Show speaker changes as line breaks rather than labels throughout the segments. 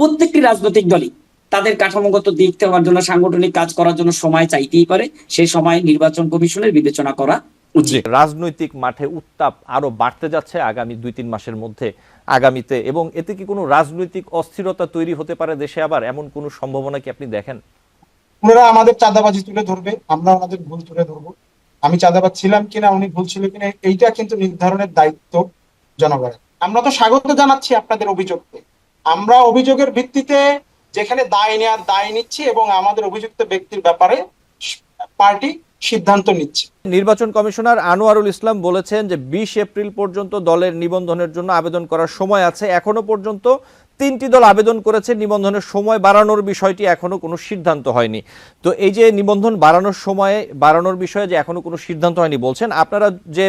প্রত্যেকটি রাজনৈতিক দলই তাদের কাঠামোগত দিক দেওয়ার জন্য সাংগঠনিক কাজ করার জন্য সময় চাইতেই পারে। সেই সময় নির্বাচন কমিশনের বিবেচনা করা উচিত।
রাজনৈতিক মাঠে উত্তাপ আরও বাড়তে যাচ্ছে আগামী দুই তিন মাসের মধ্যে আগামীতে। এবং এতে কি কোনো রাজনৈতিক অস্থিরতা তৈরি হতে পারে দেশে আবার এমন কোনো সম্ভাবনা কি আপনি দেখেন?
ওনারা আমাদের চাঁদাবাজি তুলে ধরবে আমরা ওনাদের ভুল তুলে ধরবো। আমি চাঁদাবাজ ছিলাম কিনা উনি ভুল ছিল কিনা এইটা কিন্তু নির্ধারণের দায়িত্ব জনগণের। আমরা তো স্বাগত জানাচ্ছি আপনাদের অভিযোগকে। আমরা অভিযোগের ভিত্তিতে যেখানে দায় নেওয়ার দায় নিচ্ছি এবং আমাদের অভিযুক্ত ব্যক্তির ব্যাপারে পার্টি সিদ্ধান্ত নিচ্ছে।
নির্বাচন কমিশনার আনোয়ারুল ইসলাম বলেছেন যে বিশ এপ্রিল পর্যন্ত দলের নিবন্ধনের জন্য আবেদন করার সময় আছে। এখনও পর্যন্ত তিনটি দল আবেদন করেছে। নিবন্ধনের সময় বাড়ানোর বিষয়টি এখনও কোনো সিদ্ধান্ত হয়নি। তো এই যে নিবন্ধন বাড়ানোর সময়ে বাড়ানোর বিষয়ে যে এখনও কোনো সিদ্ধান্ত হয়নি বলছেন আপনারা যে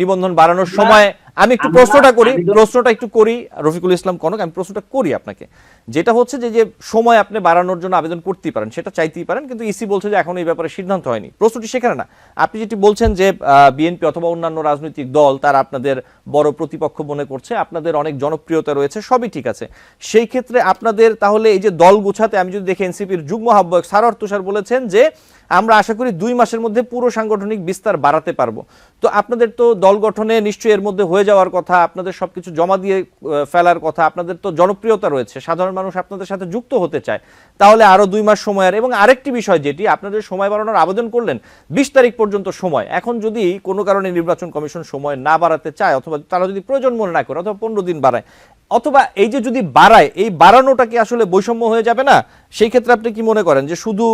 নিবন্ধন বাড়ানোর সময় আমি একটু প্রশ্নটা করি প্রশ্নটা একটু করি রফিকুল ইসলাম কনক আমি প্রশ্নটা করি আপনাকে। যেটা হচ্ছে যে যে সময় আপনি বাড়ানোর জন্য আবেদন করতেই পারেন সেটা চাইতেই পারেন কিন্তু ইসি বলছে যে এখন এই ব্যাপারে সিদ্ধান্ত হয়নি। প্রশ্নটি সেখানে না। আপনি যেটি বলছেন যে বিএনপি অথবা অন্যান্য রাজনৈতিক দল তারা আপনাদের বড় প্রতিপক্ষ মনে করছে আপনাদের অনেক জনপ্রিয়তা রয়েছে সবই ঠিক আছে। সেই ক্ষেত্রে আপনাদের তাহলে এই যে দল গুছাতে আমি যদি দেখি এনসিপির যুগ্ম আহ্বায়ক সারর তুষার বলেছেন যে আমরা আশা করি দুই মাসের মধ্যে পুরো সাংগঠনিক বিস্তার বাড়াতে পারব। তো আপনাদের তো দল গঠনে নিশ্চয়ই এর মধ্যে হয়ে যাওয়ার কথা, আপনাদের সবকিছু জমা দিয়ে ফেলার কথা, আপনাদের তো জনপ্রিয়তা রয়েছে, সাধারণ মানুষ আপনাদের সাথে যুক্ত হতে চায়। তাহলে আরও দুই মাস সময় আর, এবং আরেকটি বিষয় যেটি, আপনাদের সময় বাড়ানোর আবেদন করলেন, বিশ তারিখ পর্যন্ত সময়। এখন যদি কোনো কারণে নির্বাচন কমিশন সময় না বাড়াতে চায়, অথবা তারা যদি প্রয়োজন মনে না করে, অথবা পনেরো দিন বাড়ায়, অথবা এই যে যদি বাড়ায়, এই বাড়ানোটা কি আসলে বৈষম্য হয়ে যাবে না? সেই ক্ষেত্রে আপনি কি মনে করেন যে শুধু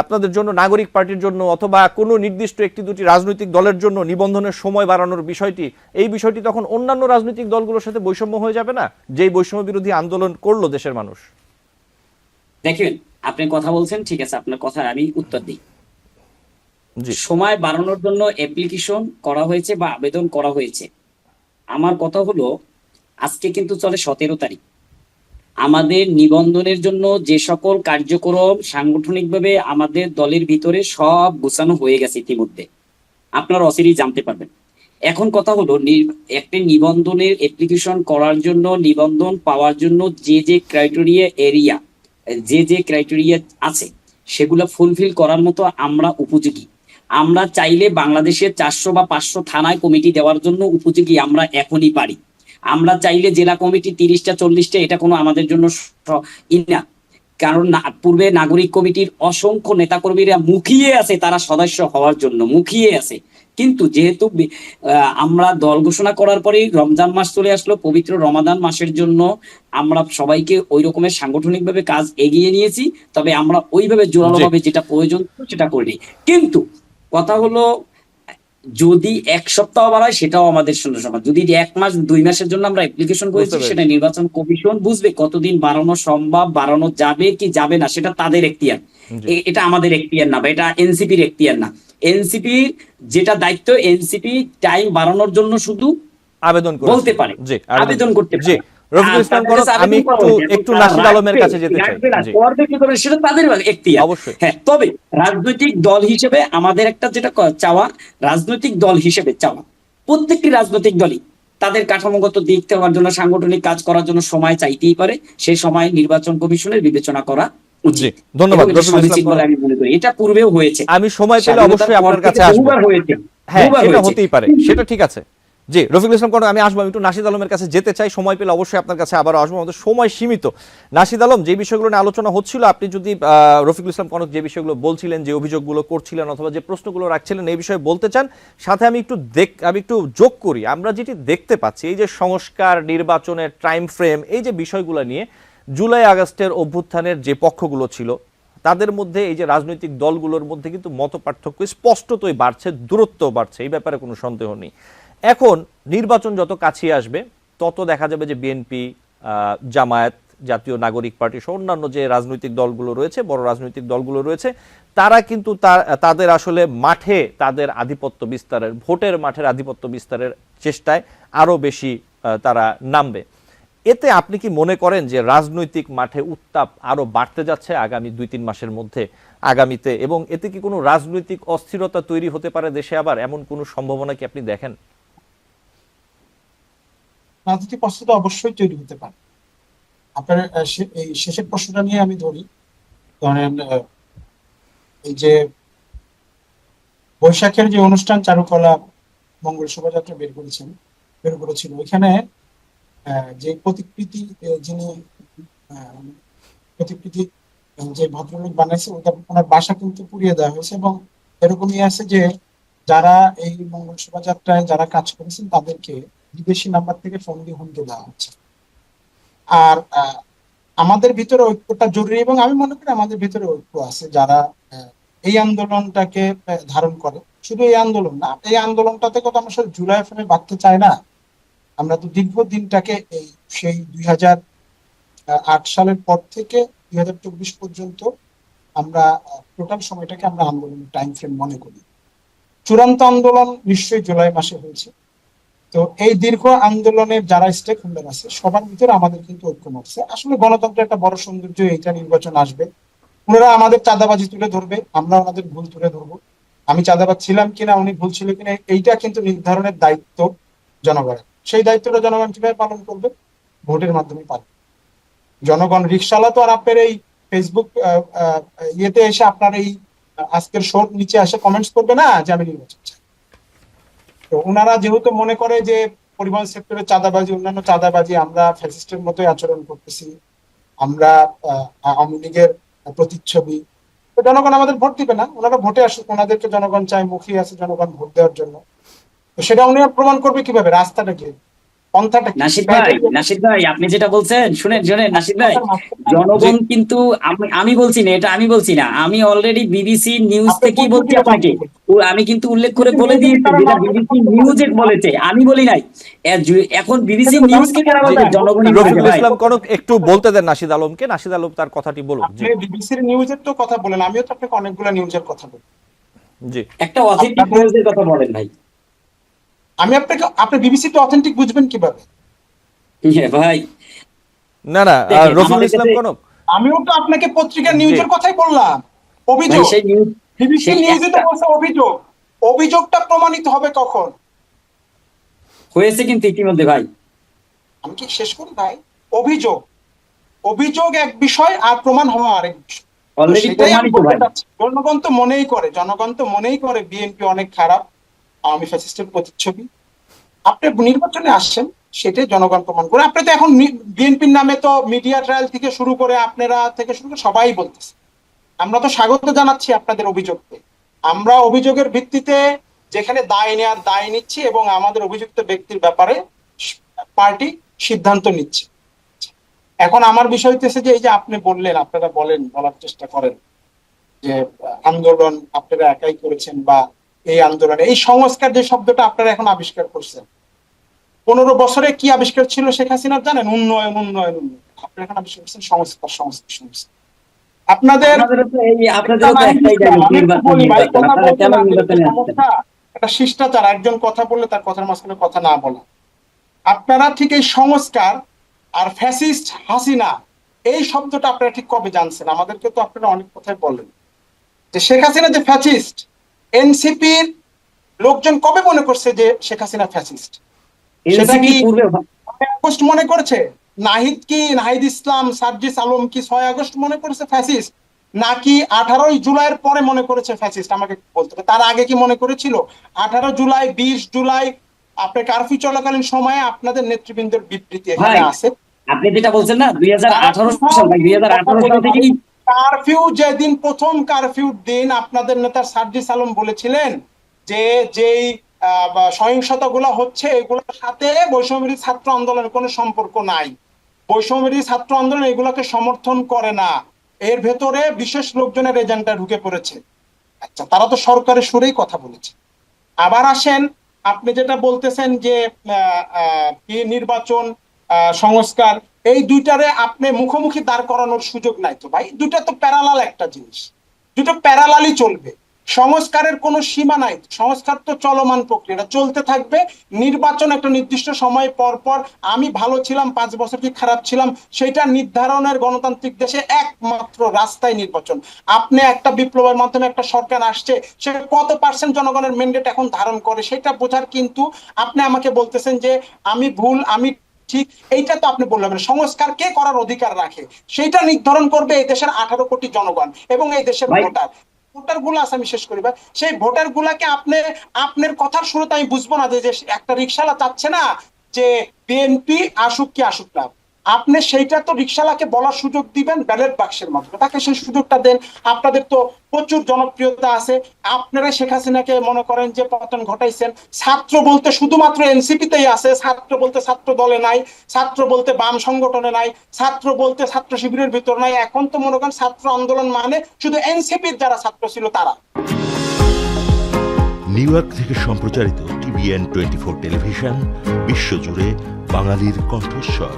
আপনাদের জন্য নাগরিক পার্টির জন্য অথবা কোনো নির্দিষ্ট একটি দুটি রাজনৈতিক দলের জন্য নিবন্ধনের সময় বাড়ানোর বিষয়টি এই বিষয়টি তখন অন্যান্য রাজনৈতিক দলগুলোর সাথে বৈষম্য হয়ে যাবে না? যেই বৈষম্য বিরোধী আন্দোলন করল দেশের মানুষ।
দেখেন আপনি কথা বলছেন ঠিক আছে আপনার কথা আমি উত্তর দিই। সময় বাড়ানোর জন্য অ্যাপ্লিকেশন করা হয়েছে বা আবেদন করা হয়েছে। আমার কথা হলো আজকে কিন্তু চলে সতেরো তারিখ। আমাদের নিবন্ধনের জন্য যে সকল কার্যক্রম সাংগঠনিকভাবে আমাদের দলের ভিতরে সব গোছানো হয়ে গেছে ইতিমধ্যে। আপনারা অচিরেই জানতে পারবেন। এখন কথা হলো একটি নিবন্ধনের অ্যাপ্লিকেশন করার জন্য, নিবন্ধন পাওয়ার জন্য যে যে ক্রাইটেরিয়া এরিয়া যে যে ক্রাইটেরিয়া আছে, সেগুলো ফুলফিল করার মতো আমরা উপযোগী। আমরা চাইলে বাংলাদেশের চারশো বা পাঁচশো থানায় কমিটি দেওয়ার জন্য উপযোগী আমরা এখনই পারি। আমরা চাইলে জেলা কমিটি তিরিশটা চল্লিশটা এটা কোনো আমাদের জন্য না। কারণ পূর্বে নাগরিক কমিটির অসংখ্য নেতাকর্মীরা মুখিয়ে আছে তারা সদস্য হওয়ার জন্য মুখিয়ে আছে। কিন্তু যেহেতু আমরা দল ঘোষণা করার পরেই রমজান মাস চলে আসলো পবিত্র রমাদান মাসের জন্য আমরা সবাইকে ওই রকমের সাংগঠনিকভাবে কাজ এগিয়ে নিয়েছি তবে আমরা ওইভাবে জোরালোভাবে যেটা প্রয়োজন সেটা করিনি। কিন্তু কথা হলো যদি এক সপ্তাহ বাড়ায় সেটাও আমাদের শূন্য সমান যদি এক মাস দুই মাসের জন্য আমরা অ্যাপ্লিকেশন করেছি সেটা নির্বাচন কমিশন বুঝবে কতদিন বাড়ানো সম্ভব বাড়ানো যাবে কি যাবে না সেটা তাদের এখতিয়ার। এটা আমাদের এখতিয়ার না বা এটা এনসিপির এখতিয়ার না। এনসিপির যেটা দায়িত্ব এনসিপি টাইম বাড়ানোর জন্য শুধু
আবেদন
বলতে পারে। আবেদন করতে পারে।
রফিকুল ইসলাম
তাদের
আমি একটু একটু নাসিদ
তারা
আলমের কাছে যেতে চাই
করবে কি করবে সেটা তাদের এখতিয়ার
অবশ্যই।
হ্যাঁ তবে রাজনৈতিক দল হিসেবে আমাদের একটা যেটা চাওয়া রাজনৈতিক দল হিসেবে চাওয়া। প্রত্যেকটি রাজনৈতিক দলই তাদের কাঠামোগত দিক দেওয়ার জন্য সাংগঠনিক কাজ করার জন্য সময় চাইতেই পারে। সেই সময় নির্বাচন কমিশনের বিবেচনা করা উচিত।
ধন্যবাদ
এটা
ইসলাম
আমি মনে করি। এটা পূর্বেও হয়েছে।
আমি সময় পেলে অবশ্যই আপনার কাছে আসব।
হয়েছে।
হ্যাঁ
হয়েছে।
হতেই পারে সেটা ঠিক আছে। জি, রফিকুল ইসলাম কনক আমি আসব। আমি একটু নাসিদ আলমের কাছে যেতে চাই। সময় পেলে অবশ্যই আপনার কাছে আবার আসব। আমাদের সময় সীমিত। নাসিদ আলম, যে বিষয়গুলো নিয়ে আলোচনা হচ্ছিল, আপনি যদি রফিকুল ইসলাম কনক যে বিষয়গুলো বলছিলেন, যে অভিযোগগুলো করছিলেন অথবা যে প্রশ্নগুলো রাখছিলেন, এই বিষয়ে বলতে চান, সাথে আমি একটু দেখ, আমি একটু যোগ করি। আমরা যেটি দেখতে পাচ্ছি, এই যে সংস্কার, নির্বাচনের টাইম ফ্রেম এই যে বিষয়গুলো নিয়ে জুলাই আগস্টের অভ্যুত্থানের যে পক্ষগুলো ছিল, তাদের মধ্যে এই যে রাজনৈতিক দলগুলোর মধ্যে কিন্তু মত পার্থক্য স্পষ্টতই বাড়ছে দূরত্ব বাড়ছে। এই ব্যাপারে কোনো সন্দেহ নেই। এখন নির্বাচন যত কাছে আসবে, তত দেখা যাবে যে বিএনপি জামায়াত, জাতীয় নাগরিক পার্টি সহ অন্যান্য যে রাজনৈতিক দলগুলো রয়েছে, বড় রাজনৈতিক দলগুলো রয়েছে, তারা কিন্তু তাদের আসলে মাঠে তাদের আধিপত্য বিস্তারের, ভোটের মাঠের আধিপত্য বিস্তারের চেষ্টায় আরও বেশি তারা নামবে। এতে আপনি কি মনে করেন যে রাজনৈতিক মাঠে উত্তাপ আরও বাড়তে যাচ্ছে আগামী দুই তিন মাসের মধ্যে, আগামীতে? এবং এতে কি কোনো রাজনৈতিক অস্থিরতা তৈরি হতে পারে দেশে আবার? এমন কোনো সম্ভাবনা কি আপনি দেখেন?
রাজনৈতিক অস্থিরতা অবশ্যই তৈরি হতে পারে। আপনার এই শেষের প্রশ্নটা নিয়ে আমি ধরি। ধরেন এই যে বৈশাখের যে অনুষ্ঠান চারুকলা মঙ্গল শোভাযাত্রা বের করেছেন, বের করেছিল ওইখানে যে প্রতিকৃতি যিনি প্রতিকৃতি, যে ভদ্রলোক বানাইছে ওনার বাসা কিন্তু পুড়িয়ে দেওয়া হয়েছে এবং এরকমই আছে যে, যারা এই মঙ্গল শোভাযাত্রায় যারা কাজ করেছেন, তাদেরকে বিদেশি নাম্বার থেকে ফোন দিয়ে হুমকি দেওয়া হচ্ছে। আর আমাদের ভিতরে ঐক্যটা জরুরি এবং আমি মনে করি আমাদের ভিতরে ঐক্য আছে যারা এই আন্দোলনটাকে ধারণ করে। শুধু এই আন্দোলন না, এই আন্দোলনটাতে কত আমরা শুধু জুলাই ফেমে বাঁধতে চাই না, আমরা তো দীর্ঘ দিনটাকে এই সেই দুই হাজার আট সালের পর থেকে দুই হাজার চব্বিশ পর্যন্ত আমরা টোটাল সময়টাকে আমরা আন্দোলনের টাইম ফ্রেম মনে করি। চূড়ান্ত আন্দোলন নিশ্চয়ই জুলাই মাসে হয়েছে। তো এই দীর্ঘ আন্দোলনের যারা স্টেক হোল্ডার আছে, সবার ভিতরে আমাদের কিন্তু ঐক্য আছে আসলে গণতন্ত্রের একটা বড় সৌন্দর্য, এইটা নির্বাচন আসবে। ওনারা আমাদের চাঁদাবাজি তুলে ধরবে, আমরা ওনাদের ভুল তুলে ধরবো। আমি চাঁদাবাজ ছিলাম কিনা, উনি ভুল ছিল কিনা, এইটা কিন্তু নির্ধারণের দায়িত্ব জনগণের। সেই দায়িত্বটা জনগণ কীভাবে পালন করবে? ভোটের মাধ্যমে পালন জনগণ রিক্সাওয়ালা তো আর আপনার এই ফেসবুক ইয়েতে এসে আপনার এই আজকের শোর নিচে এসে কমেন্টস করবে না যে আমি নির্বাচন চাই। তো ওনারা যেহেতু মনে করে যে পরিবহন সেক্টরে চাঁদাবাজি, অন্যান্য চাঁদাবাজি আমরা ফ্যাসিস্টের মতোই আচরণ করতেছি, আমরা আওয়ামী লীগের প্রতিচ্ছবি, তো জনগণ আমাদের ভোট দিবে না, ওনারা ভোটে আসুক, ওনাদেরকে জনগণ চায় মুখী আছে জনগণ ভোট দেওয়ার জন্য। তো সেটা উনি প্রমাণ করবে কীভাবে? রাস্তাটা কি?
নাসিদ ভাই নাসিদ ভাই আপনি যেটা বলছেন শুনেন শুনেন নাসিদ ভাই। জনগণ কিন্তু আমি আমি বলছি না এটা আমি বলছি না। আমি অলরেডি বিবিসি নিউজ থেকেই বলছি আপনাকে। আমি কিন্তু উল্লেখ করে বলে দিয়েছি যেটা বিবিসি নিউজে বলেছে। আমি বলি নাই। এখন বিবিসি নিউজ কে কারা বলেছে
রফিকুল ইসলাম কনক একটু বলতে দেন নাশিদ আলমকে। নাশিদ আলম তার কথাটি বলুন।
আপনি বিবিসির নিউজের তো কথা বলেন আমিও তো আপনাকে অনেকগুলো নিউজের কথা বলি।
জি।
একটা অথেন্টিক নিউজের কথা বলেন ভাই।
আমি আপনাকে আপনি বিবিসি তো অথেন্টিক বুঝবেন কীভাবে?
হ্যাঁ ভাই।
না না রফিকুল ইসলাম কনক।
আমিও তো আপনাকে পত্রিকার নিউজের কথাই বললাম। অভিযোগ। বিবিসি নিউজে তো বলছে অভিযোগ। অভিযোগটা প্রমাণিত হবে কখন?
হয়েছে কিন্তু ইতিমধ্যে ভাই।
আমি কি শেষ করি ভাই? অভিযোগ। অভিযোগ এক বিষয় আর প্রমাণ হওয়া আরেক বিষয়। জনগণ তো মনেই করে জনগণ তো মনেই করে বিএনপি অনেক খারাপ। আওয়ামী ফ্যাসিস্টের প্রতিচ্ছবি। আপনি নির্বাচনে আসছেন সেটাই জনগণ প্রমাণ করে। আপনি তো এখন বিএনপির নামে তো মিডিয়া ট্রায়াল থেকে শুরু করে আপনারা থেকে শুরু করে সবাই বলতেছে। আমরা তো স্বাগত জানাচ্ছি আপনাদের অভিযোগকে। আমরা অভিযোগের ভিত্তিতে যেখানে দায় নেওয়ার দায় নিচ্ছি এবং আমাদের অভিযুক্ত ব্যক্তির ব্যাপারে পার্টি সিদ্ধান্ত নিচ্ছে। এখন আমার বিষয় হইতেছে যে এই যে আপনি বললেন, আপনারা বলেন, বলার চেষ্টা করেন যে আন্দোলন আপনারা একাই করেছেন বা এই আন্দোলন। এই সংস্কার যে শব্দটা আপনারা এখন আবিষ্কার করছেন। পনেরো বছরে কি আবিষ্কার ছিল শেখ হাসিনার জানেন উন্নয়ন উন্নয়ন উন্নয়ন। আপনারা এখন আবিষ্কার করছেন সংস্কার সংস্কার সংস্কার। আপনাদের একটা শিষ্টাচার একজন কথা বললে তার কথার মাঝখানে কথা না বলা। আপনারা ঠিক এই সংস্কার আর ফ্যাসিস্ট হাসিনা এই শব্দটা আপনারা ঠিক কবে জানছেন? আমাদেরকে তো আপনারা অনেক কথাই বলেন। যে শেখ হাসিনা যে ফ্যাসিস্ট এনসিপির লোকজন কবে মনে করছে যে শেখ হাসিনা ফ্যাসিস্ট সেটা কি- আগস্ট মনে করছে? নাহিদ কি নাহিদ ইসলাম সার্জিস আলম কি ছয় আগস্ট মনে করেছে ফ্যাসিস্ট নাকি আঠারোই জুলাইয়ের পরে মনে করেছে ফ্যাসিস্ট আমাকে বলতে হবে। তার আগে কি মনে করেছিল? আঠারো জুলাই বিশ জুলাই আপনার কারফিউ চলাকালীন সময়ে আপনাদের নেতৃবৃন্দের বিবৃতি এখানে আছে।
আপনি যেটা বলছেন না দুই হাজার আঠারো সাল দুই হাজার আঠারো সাল থেকেই
কারফিউ যেদিন প্রথম কারফিউর দিন আপনাদের নেতা সার্জিস আলম বলেছিলেন যে যেই সহিংসতা গুলো হচ্ছে, এগুলোর সাথে বৈষম্যবিরোধী ছাত্র আন্দোলনের কোনো সম্পর্ক নাই। বৈষম্যবিরোধী ছাত্র আন্দোলন এগুলোকে সমর্থন করে না। এর ভেতরে বিশেষ লোকজনের এজেন্ডা ঢুকে পড়েছে। আচ্ছা তারা তো সরকারের সুরেই কথা বলেছে। আবার আসেন, আপনি যেটা বলতেছেন যে নির্বাচন সংস্কার এই দুইটারে আপনি মুখোমুখি দাঁড় করানোর সুযোগ নাই তো ভাই। দুইটা তো প্যারালাল একটা জিনিস। দুটো প্যারালালই চলবে। সংস্কারের কোনো সীমা নাই। সংস্কার তো চলমান প্রক্রিয়াটা চলতে থাকবে। নির্বাচন একটা নির্দিষ্ট সময় পর পর আমি ভালো ছিলাম, পাঁচ বছর কি খারাপ ছিলাম, সেটা নির্ধারণের গণতান্ত্রিক দেশে একমাত্র রাস্তায় নির্বাচন। আপনি একটা বিপ্লবের মাধ্যমে একটা সরকার আসছে, সে কত পার্সেন্ট জনগণের ম্যান্ডেট এখন ধারণ করে, সেটা বোঝার কিন্তু আপনি আমাকে বলতেছেন যে আমি ভুল, আমি ঠিক এইটা তো আপনি বললেন সংস্কার কে করার অধিকার রাখে? সেইটা নির্ধারণ করবে এই দেশের আঠারো কোটি জনগণ এবং এই দেশের ভোটার ভোটার। গুলো আছে আমি শেষ করিবার সেই ভোটার গুলাকে আপনি আপনার কথার শুরুতে আমি বুঝব না যে যে একটা রিক্সালা চাচ্ছে না যে বিএনপি আসুক কি আসুক না। আপনি সেইটা তো রিক্সাওয়ালাকে বলার সুযোগ দিবেন ব্যালট বাক্সের মাধ্যমে। তাকে সেই সুযোগটা দেন। আপনাদের তো প্রচুর জনপ্রিয়তা আছে। আপনারা শেখ হাসিনাকে মনে করেন যে পতন ঘটাইছেন। ছাত্র বলতে শুধুমাত্র এনসিপিতেই আছে। ছাত্র বলতে ছাত্র দলে নাই। ছাত্র বলতে বাম সংগঠনে নাই। ছাত্র বলতে ছাত্র শিবিরের ভিতর নাই। এখন তো মনে করেন ছাত্র আন্দোলন মানে শুধু এনসিপির যারা ছাত্র ছিল তারা।
নিউ ইয়র্ক থেকে সম্প্রচারিত টিভিএন টোয়েন্টি ফোর টেলিভিশন, বিশ্বজুড়ে বাঙালির কণ্ঠস্বর।